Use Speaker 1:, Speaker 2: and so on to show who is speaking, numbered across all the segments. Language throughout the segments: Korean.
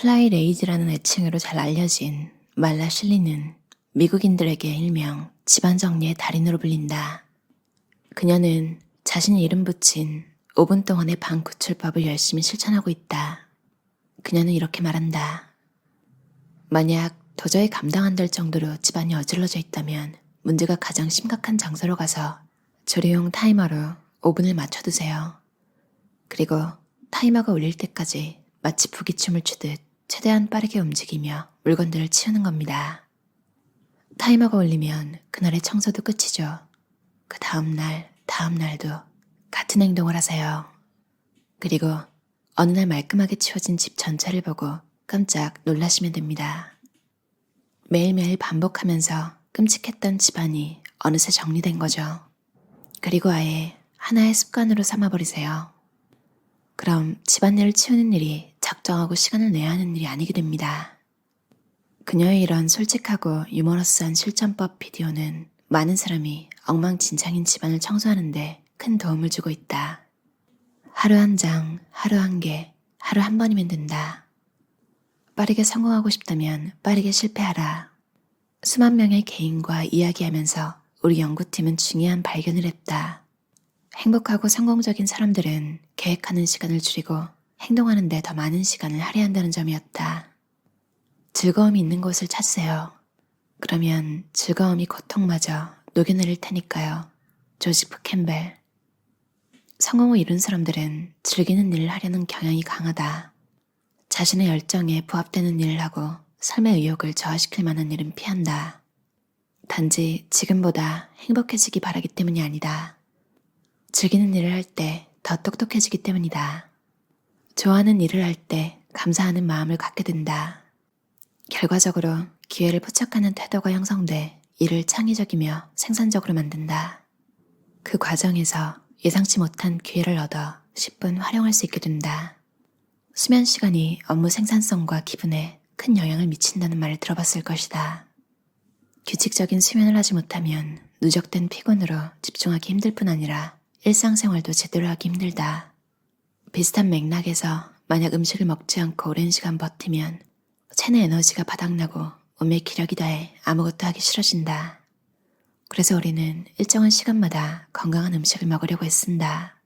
Speaker 1: 플라이 레이즈라는 애칭으로 잘 알려진 말라 실리는 미국인들에게 일명 집안 정리의 달인으로 불린다. 그녀는 자신이 이름 붙인 5분 동안의 방 구출법을 열심히 실천하고 있다. 그녀는 이렇게 말한다. 만약 도저히 감당 안 될 정도로 집안이 어질러져 있다면 문제가 가장 심각한 장소로 가서 조리용 타이머로 5분을 맞춰두세요. 그리고 타이머가 울릴 때까지 마치 부기춤을 추듯 최대한 빠르게 움직이며 물건들을 치우는 겁니다. 타이머가 울리면 그날의 청소도 끝이죠. 그 다음날, 다음날도 같은 행동을 하세요. 그리고 어느 날 말끔하게 치워진 집 전체를 보고 깜짝 놀라시면 됩니다. 매일매일 반복하면서 끔찍했던 집안이 어느새 정리된 거죠. 그리고 아예 하나의 습관으로 삼아버리세요. 그럼 집안일을 치우는 일이 작정하고 시간을 내야 하는 일이 아니게 됩니다. 그녀의 이런 솔직하고 유머러스한 실전법 비디오는 많은 사람이 엉망진창인 집안을 청소하는데 큰 도움을 주고 있다. 하루 한 장, 하루 한 개, 하루 한 번이면 된다. 빠르게 성공하고 싶다면 빠르게 실패하라. 수만 명의 개인과 이야기하면서 우리 연구팀은 중요한 발견을 했다. 행복하고 성공적인 사람들은 계획하는 시간을 줄이고 행동하는데 더 많은 시간을 할애한다는 점이었다. 즐거움이 있는 곳을 찾으세요. 그러면 즐거움이 고통마저 녹여내릴 테니까요. 조지프 캠벨. 성공을 이룬 사람들은 즐기는 일을 하려는 경향이 강하다. 자신의 열정에 부합되는 일을 하고 삶의 의욕을 저하시킬 만한 일은 피한다. 단지 지금보다 행복해지기 바라기 때문이 아니다. 즐기는 일을 할 때 더 똑똑해지기 때문이다. 좋아하는 일을 할 때 감사하는 마음을 갖게 된다. 결과적으로 기회를 포착하는 태도가 형성돼 일을 창의적이며 생산적으로 만든다. 그 과정에서 예상치 못한 기회를 얻어 10분 활용할 수 있게 된다. 수면 시간이 업무 생산성과 기분에 큰 영향을 미친다는 말을 들어봤을 것이다. 규칙적인 수면을 하지 못하면 누적된 피곤으로 집중하기 힘들 뿐 아니라 일상생활도 제대로 하기 힘들다. 비슷한 맥락에서 만약 음식을 먹지 않고 오랜 시간 버티면 체내 에너지가 바닥나고 몸의 기력이 다해 아무것도 하기 싫어진다. 그래서 우리는 일정한 시간마다 건강한 음식을 먹으려고 애쓴다.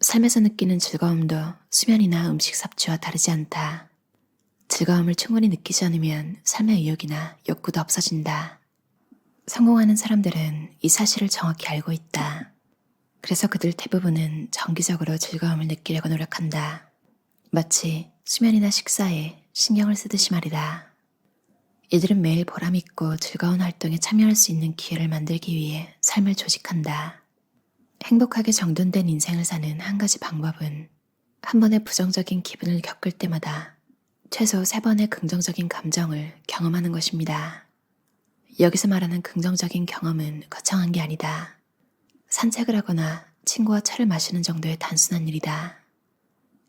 Speaker 1: 삶에서 느끼는 즐거움도 수면이나 음식 섭취와 다르지 않다. 즐거움을 충분히 느끼지 않으면 삶의 의욕이나 욕구도 없어진다. 성공하는 사람들은 이 사실을 정확히 알고 있다. 그래서 그들 대부분은 정기적으로 즐거움을 느끼려고 노력한다. 마치 수면이나 식사에 신경을 쓰듯이 말이다. 이들은 매일 보람있고 즐거운 활동에 참여할 수 있는 기회를 만들기 위해 삶을 조직한다. 행복하게 정돈된 인생을 사는 한 가지 방법은 한 번의 부정적인 기분을 겪을 때마다 최소 세 번의 긍정적인 감정을 경험하는 것입니다. 여기서 말하는 긍정적인 경험은 거창한 게 아니다. 산책을 하거나 친구와 차를 마시는 정도의 단순한 일이다.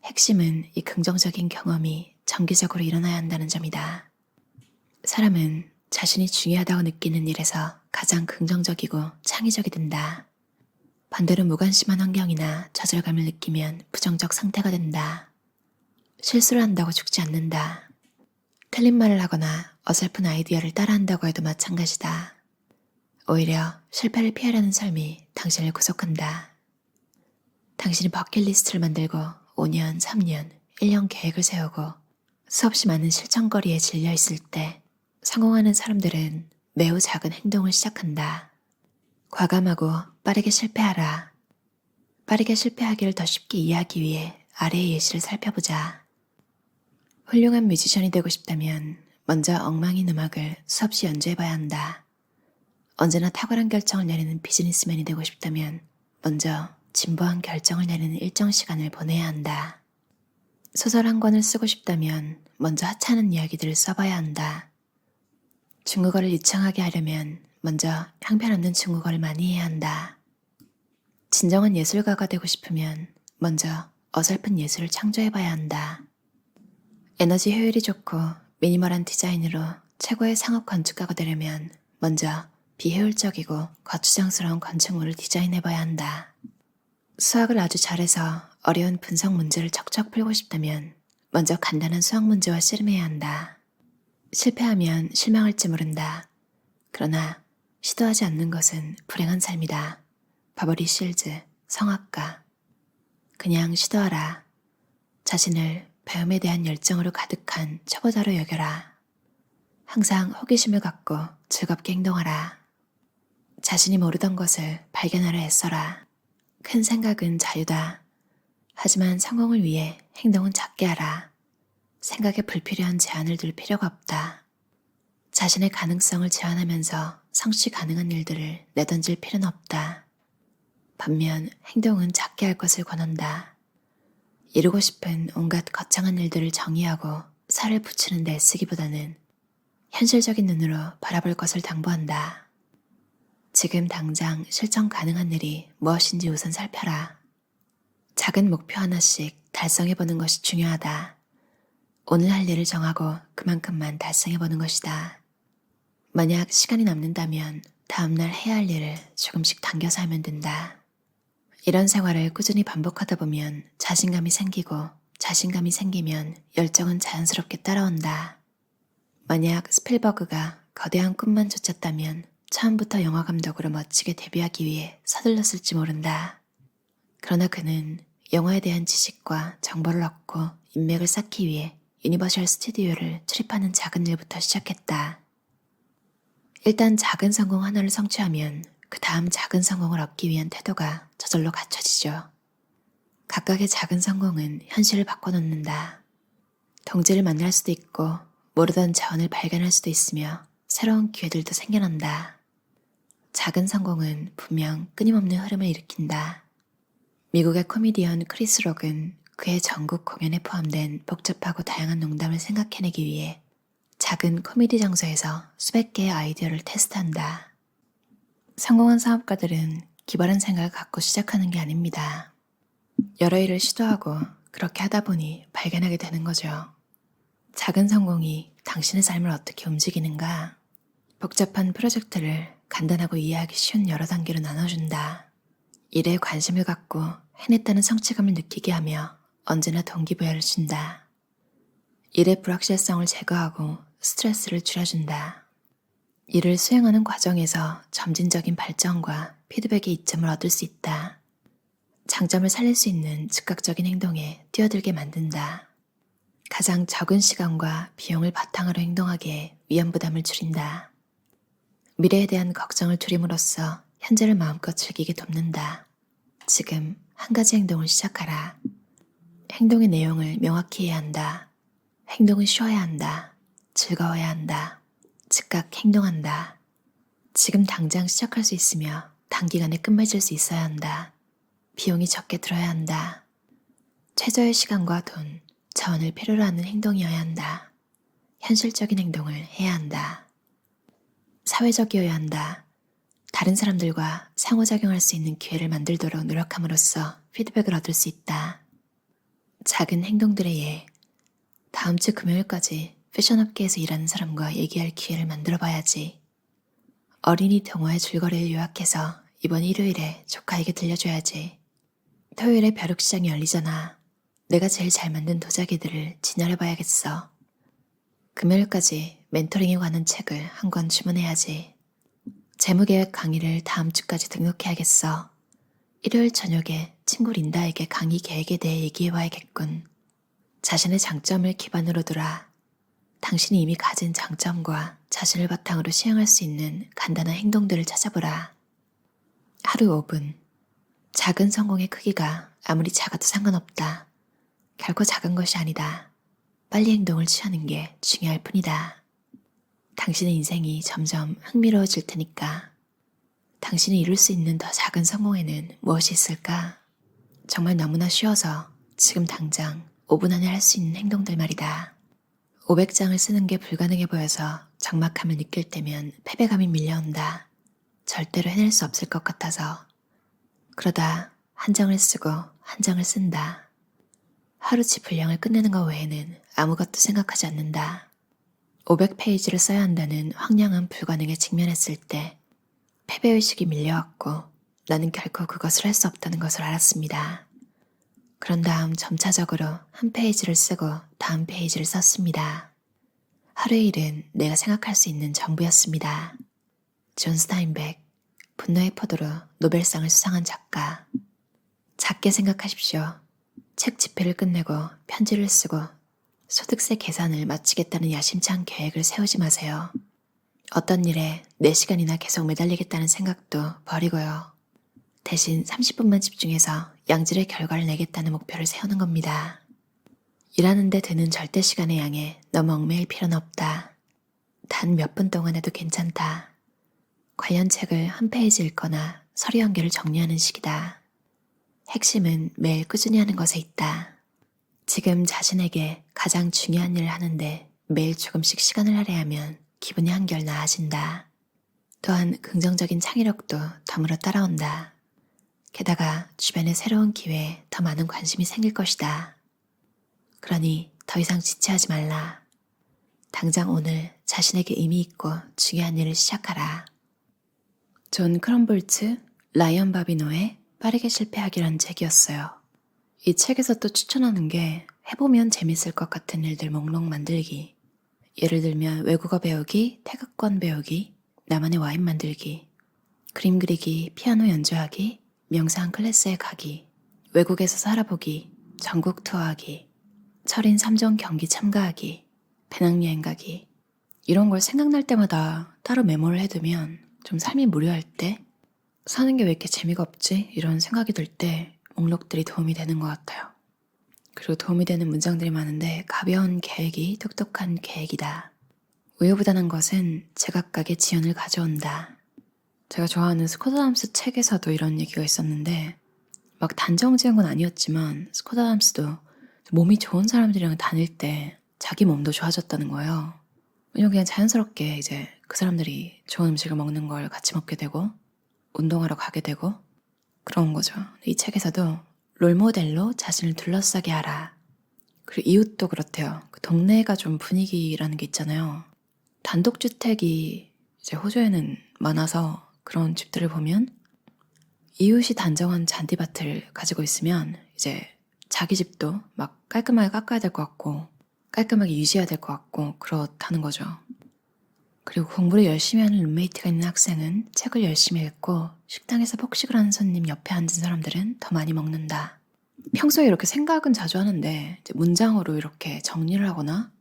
Speaker 1: 핵심은 이 긍정적인 경험이 정기적으로 일어나야 한다는 점이다. 사람은 자신이 중요하다고 느끼는 일에서 가장 긍정적이고 창의적이 된다. 반대로 무관심한 환경이나 좌절감을 느끼면 부정적 상태가 된다. 실수를 한다고 죽지 않는다. 틀린 말을 하거나 어설픈 아이디어를 따라한다고 해도 마찬가지다. 오히려 실패를 피하려는 삶이 당신을 구속한다. 당신이 버킷리스트를 만들고 5년, 3년, 1년 계획을 세우고 수없이 많은 실천거리에 질려 있을 때 성공하는 사람들은 매우 작은 행동을 시작한다. 과감하고 빠르게 실패하라. 빠르게 실패하기를 더 쉽게 이해하기 위해 아래의 예시를 살펴보자. 훌륭한 뮤지션이 되고 싶다면 먼저 엉망인 음악을 수없이 연주해봐야 한다. 언제나 탁월한 결정을 내리는 비즈니스맨이 되고 싶다면 먼저 진보한 결정을 내리는 일정 시간을 보내야 한다. 소설 한 권을 쓰고 싶다면 먼저 하찮은 이야기들을 써봐야 한다. 중국어를 유창하게 하려면 먼저 형편없는 중국어를 많이 해야 한다. 진정한 예술가가 되고 싶으면 먼저 어설픈 예술을 창조해봐야 한다. 에너지 효율이 좋고 미니멀한 디자인으로 최고의 상업 건축가가 되려면 먼저 비효율적이고 거추장스러운 건축물을 디자인해봐야 한다. 수학을 아주 잘해서 어려운 분석 문제를 척척 풀고 싶다면 먼저 간단한 수학 문제와 씨름해야 한다. 실패하면 실망할지 모른다. 그러나 시도하지 않는 것은 불행한 삶이다. 바버리 실즈, 성악가. 그냥 시도하라. 자신을 배움에 대한 열정으로 가득한 초보자로 여겨라. 항상 호기심을 갖고 즐겁게 행동하라. 자신이 모르던 것을 발견하려 애써라. 큰 생각은 자유다. 하지만 성공을 위해 행동은 작게 하라. 생각에 불필요한 제한을 둘 필요가 없다. 자신의 가능성을 제한하면서 성취 가능한 일들을 내던질 필요는 없다. 반면 행동은 작게 할 것을 권한다. 이루고 싶은 온갖 거창한 일들을 정의하고 살을 붙이는 데 쓰기보다는 현실적인 눈으로 바라볼 것을 당부한다. 지금 당장 실천 가능한 일이 무엇인지 우선 살펴라. 작은 목표 하나씩 달성해보는 것이 중요하다. 오늘 할 일을 정하고 그만큼만 달성해보는 것이다. 만약 시간이 남는다면 다음날 해야 할 일을 조금씩 당겨서 하면 된다. 이런 생활을 꾸준히 반복하다 보면 자신감이 생기고 자신감이 생기면 열정은 자연스럽게 따라온다. 만약 스필버그가 거대한 꿈만 쫓았다면 처음부터 영화 감독으로 멋지게 데뷔하기 위해 서둘렀을지 모른다. 그러나 그는 영화에 대한 지식과 정보를 얻고 인맥을 쌓기 위해 유니버셜 스튜디오를 출입하는 작은 일부터 시작했다. 일단 작은 성공 하나를 성취하면 그 다음 작은 성공을 얻기 위한 태도가 저절로 갖춰지죠. 각각의 작은 성공은 현실을 바꿔놓는다. 동지를 만날 수도 있고 모르던 자원을 발견할 수도 있으며 새로운 기회들도 생겨난다. 작은 성공은 분명 끊임없는 흐름을 일으킨다. 미국의 코미디언 크리스 록은 그의 전국 공연에 포함된 복잡하고 다양한 농담을 생각해내기 위해 작은 코미디 장소에서 수백 개의 아이디어를 테스트한다. 성공한 사업가들은 기발한 생각을 갖고 시작하는 게 아닙니다. 여러 일을 시도하고 그렇게 하다 보니 발견하게 되는 거죠. 작은 성공이 당신의 삶을 어떻게 움직이는가? 복잡한 프로젝트를 간단하고 이해하기 쉬운 여러 단계로 나눠준다. 일에 관심을 갖고 해냈다는 성취감을 느끼게 하며 언제나 동기부여를 준다. 일의 불확실성을 제거하고 스트레스를 줄여준다. 일을 수행하는 과정에서 점진적인 발전과 피드백의 이점을 얻을 수 있다. 장점을 살릴 수 있는 즉각적인 행동에 뛰어들게 만든다. 가장 적은 시간과 비용을 바탕으로 행동하게 위험 부담을 줄인다. 미래에 대한 걱정을 줄임으로써 현재를 마음껏 즐기게 돕는다. 지금 한 가지 행동을 시작하라. 행동의 내용을 명확히 해야 한다. 행동은 쉬워야 한다. 즐거워야 한다. 즉각 행동한다. 지금 당장 시작할 수 있으며 단기간에 끝맺을 수 있어야 한다. 비용이 적게 들어야 한다. 최저의 시간과 돈, 자원을 필요로 하는 행동이어야 한다. 현실적인 행동을 해야 한다. 사회적이어야 한다. 다른 사람들과 상호작용할 수 있는 기회를 만들도록 노력함으로써 피드백을 얻을 수 있다. 작은 행동들의 예. 다음 주 금요일까지 패션업계에서 일하는 사람과 얘기할 기회를 만들어 봐야지. 어린이 동화의 줄거리를 요약해서 이번 일요일에 조카에게 들려줘야지. 토요일에 벼룩시장이 열리잖아. 내가 제일 잘 만든 도자기들을 진열해 봐야겠어. 금요일까지 멘토링에 관한 책을 한 권 주문해야지. 재무계획 강의를 다음 주까지 등록해야겠어. 일요일 저녁에 친구 린다에게 강의 계획에 대해 얘기해봐야겠군. 자신의 장점을 기반으로 두라. 당신이 이미 가진 장점과 자신을 바탕으로 시행할 수 있는 간단한 행동들을 찾아보라. 하루 5분. 작은 성공의 크기가 아무리 작아도 상관없다. 결코 작은 것이 아니다. 빨리 행동을 취하는 게 중요할 뿐이다. 당신의 인생이 점점 흥미로워질 테니까. 당신이 이룰 수 있는 더 작은 성공에는 무엇이 있을까? 정말 너무나 쉬워서 지금 당장 5분 안에 할 수 있는 행동들 말이다. 500장을 쓰는 게 불가능해 보여서 적막함을 느낄 때면 패배감이 밀려온다. 절대로 해낼 수 없을 것 같아서. 그러다 한 장을 쓰고 한 장을 쓴다. 하루치 분량을 끝내는 것 외에는 아무것도 생각하지 않는다. 500페이지를 써야 한다는 황량한 불가능에 직면했을 때 패배의식이 밀려왔고 나는 결코 그것을 할 수 없다는 것을 알았습니다. 그런 다음 점차적으로 한 페이지를 쓰고 다음 페이지를 썼습니다. 하루의 일은 내가 생각할 수 있는 전부였습니다. 존 스타인백, 분노의 포도로 노벨상을 수상한 작가. 작게 생각하십시오. 책 집필을 끝내고 편지를 쓰고 소득세 계산을 마치겠다는 야심찬 계획을 세우지 마세요. 어떤 일에 4시간이나 계속 매달리겠다는 생각도 버리고요. 대신 30분만 집중해서 양질의 결과를 내겠다는 목표를 세우는 겁니다. 일하는데 드는 절대 시간의 양에 너무 얽매일 필요는 없다. 단 몇 분 동안 해도 괜찮다. 관련 책을 한 페이지 읽거나 서류 한 개를 정리하는 식이다. 핵심은 매일 꾸준히 하는 것에 있다. 지금 자신에게 가장 중요한 일을 하는데 매일 조금씩 시간을 할애하면 기분이 한결 나아진다. 또한 긍정적인 창의력도 덤으로 따라온다. 게다가 주변에 새로운 기회에 더 많은 관심이 생길 것이다. 그러니 더 이상 지체하지 말라. 당장 오늘 자신에게 의미 있고 중요한 일을 시작하라. 존 크럼볼츠, 라이언 바비노의 빠르게 실패하기란 책이었어요. 이 책에서 또 추천하는 게 해보면 재밌을 것 같은 일들 목록 만들기. 예를 들면 외국어 배우기, 태극권 배우기, 나만의 와인 만들기, 그림 그리기, 피아노 연주하기, 명상 클래스에 가기, 외국에서 살아보기, 전국 투어하기, 철인 3종 경기 참가하기, 배낭여행 가기. 이런 걸 생각날 때마다 따로 메모를 해두면 좀 삶이 무료할 때 사는 게 왜 이렇게 재미가 없지? 이런 생각이 들 때 목록들이 도움이 되는 것 같아요. 그리고 도움이 되는 문장들이 많은데 가벼운 계획이 똑똑한 계획이다. 우유부단한 것은 제각각의 지연을 가져온다. 제가 좋아하는 스코다담스 책에서도 이런 얘기가 있었는데 막 단정 지은 건 아니었지만 스코다담스도 몸이 좋은 사람들이랑 다닐 때 자기 몸도 좋아졌다는 거예요. 왜냐면 그냥 자연스럽게 이제 그 사람들이 좋은 음식을 먹는 걸 같이 먹게 되고 운동하러 가게 되고 그런 거죠. 이 책에서도 롤모델로 자신을 둘러싸게 하라. 그리고 이웃도 그렇대요. 그 동네가 좀 분위기라는 게 있잖아요. 단독주택이 이제 호주에는 많아서 그런 집들을 보면 이웃이 단정한 잔디밭을 가지고 있으면 이제 자기 집도 막 깔끔하게 깎아야 될 것 같고 깔끔하게 유지해야 될 것 같고 그렇다는 거죠. 그리고 공부를 열심히 하는 룸메이트가 있는 학생은 책을 열심히 읽고 식당에서 폭식을 하는 손님 옆에 앉은 사람들은 더 많이 먹는다. 평소에 이렇게 생각은 자주 하는데 문장으로 이렇게 정리를 하거나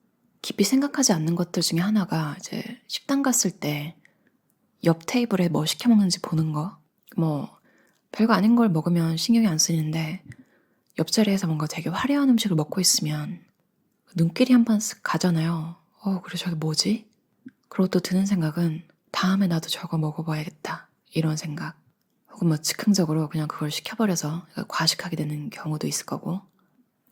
Speaker 1: 깊이 생각하지 않는 것들 중에 하나가 이제 식당 갔을 때 옆 테이블에 뭐 시켜 먹는지 보는 거. 뭐 별거 아닌 걸 먹으면 신경이 안 쓰이는데 옆자리에서 뭔가 되게 화려한 음식을 먹고 있으면 눈길이 한 번 쓱 가잖아요. 어, 그래 저게 뭐지? 그리고 또 드는 생각은 다음에 나도 저거 먹어봐야겠다. 이런 생각. 혹은 뭐 즉흥적으로 그냥 그걸 시켜버려서 과식하게 되는 경우도 있을 거고.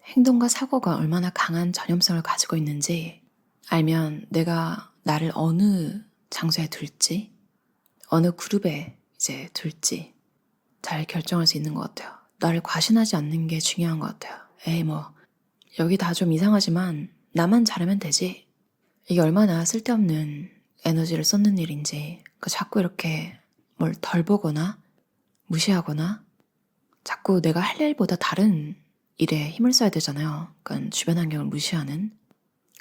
Speaker 1: 행동과 사고가 얼마나 강한 전염성을 가지고 있는지 알면 내가 나를 어느 장소에 둘지, 어느 그룹에 이제 둘지 잘 결정할 수 있는 것 같아요. 나를 과신하지 않는 게 중요한 것 같아요. 에이, 뭐, 여기 다 좀 이상하지만 나만 잘하면 되지. 이게 얼마나 쓸데없는 에너지를 쏟는 일인지, 그 자꾸 이렇게 뭘 덜 보거나 무시하거나 자꾸 내가 할 일보다 다른 일에 힘을 써야 되잖아요. 그러니까 주변 환경을 무시하는.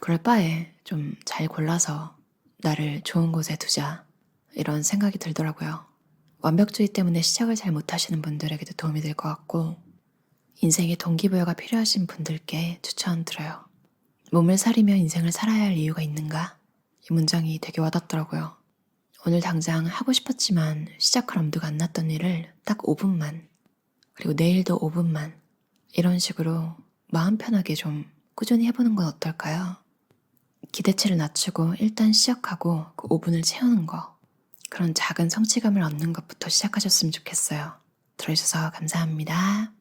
Speaker 1: 그럴 바에 좀 잘 골라서 나를 좋은 곳에 두자. 이런 생각이 들더라고요. 완벽주의 때문에 시작을 잘 못하시는 분들에게도 도움이 될 것 같고, 인생에 동기부여가 필요하신 분들께 추천드려요. 몸을 사리며 인생을 살아야 할 이유가 있는가? 이 문장이 되게 와닿더라고요. 오늘 당장 하고 싶었지만 시작할 엄두가 안 났던 일을 딱 5분만, 그리고 내일도 5분만, 이런 식으로 마음 편하게 좀 꾸준히 해보는 건 어떨까요? 기대치를 낮추고 일단 시작하고 그 5분을 채우는 거. 그런 작은 성취감을 얻는 것부터 시작하셨으면 좋겠어요. 들어주셔서 감사합니다.